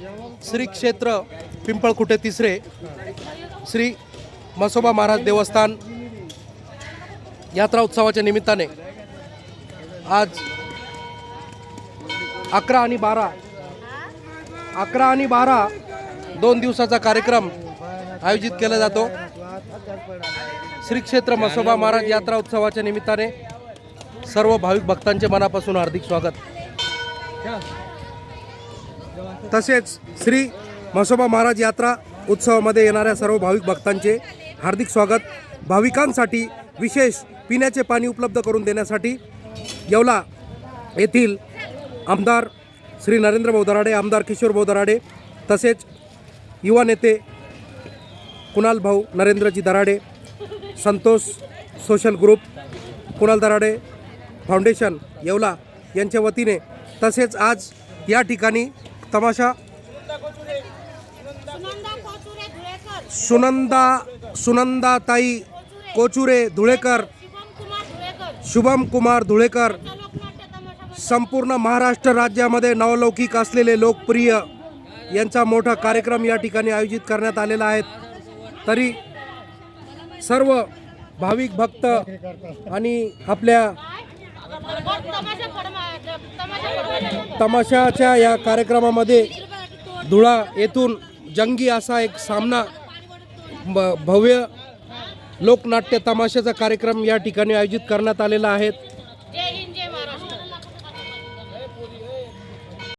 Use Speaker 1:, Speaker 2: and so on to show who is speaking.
Speaker 1: श्री क्षेत्र पिंपळकुटे तिसरे श्री मसोबा महाराज देवस्थान यात्रा उत्सवाच्या निमित्ताने आज अकरा आणि बारा अकरा आणि बारा दोन दिवसाचा कार्यक्रम आयोजित केला जातो. श्री क्षेत्र मसोबा महाराज यात्रा उत्सवाच्या निमित्ताने सर्व भाविक भक्तांचे मनापासून हार्दिक स्वागत. तसेच श्री म्हसोबा महाराज यात्रा उत्सवामध्ये येणाऱ्या सर्व भाविक भक्तांचे हार्दिक स्वागत. भाविकांसाठी विशेष पिण्याचे पाणी उपलब्ध करून देण्यासाठी येवला येथील आमदार श्री नरेंद्र भाऊ दराडे आमदार किशोर भाऊ दराडे तसेच युवा नेते कुणाल भाऊ Narendraji Darade Santosh social group Kunal Darade foundation Yeola यांच्या वतीने तसेच आज या ठिकाणी तमाशा.
Speaker 2: सुनंदा
Speaker 1: सुनंदा सुनंदाताई कोचुरे धुळेकर.
Speaker 2: शुभम कुमार धुळेकर.
Speaker 1: संपूर्ण महाराष्ट्र राज्यामध्ये नवलौकिक असलेले लोकप्रिय यांचा मोठा कार्यक्रम या ठिकाणी आयोजित करण्यात आलेला आहे. तरी सर्व भाविक भक्त आणि आपल्या तमाशाच्या या कार्यक्रमामध्ये धुळा येथून जंगी असा एक सामना ब भव्य लोकनाट्य तमाशाचा कार्यक्रम या ठिकाणी आयोजित करण्यात आलेला आहे.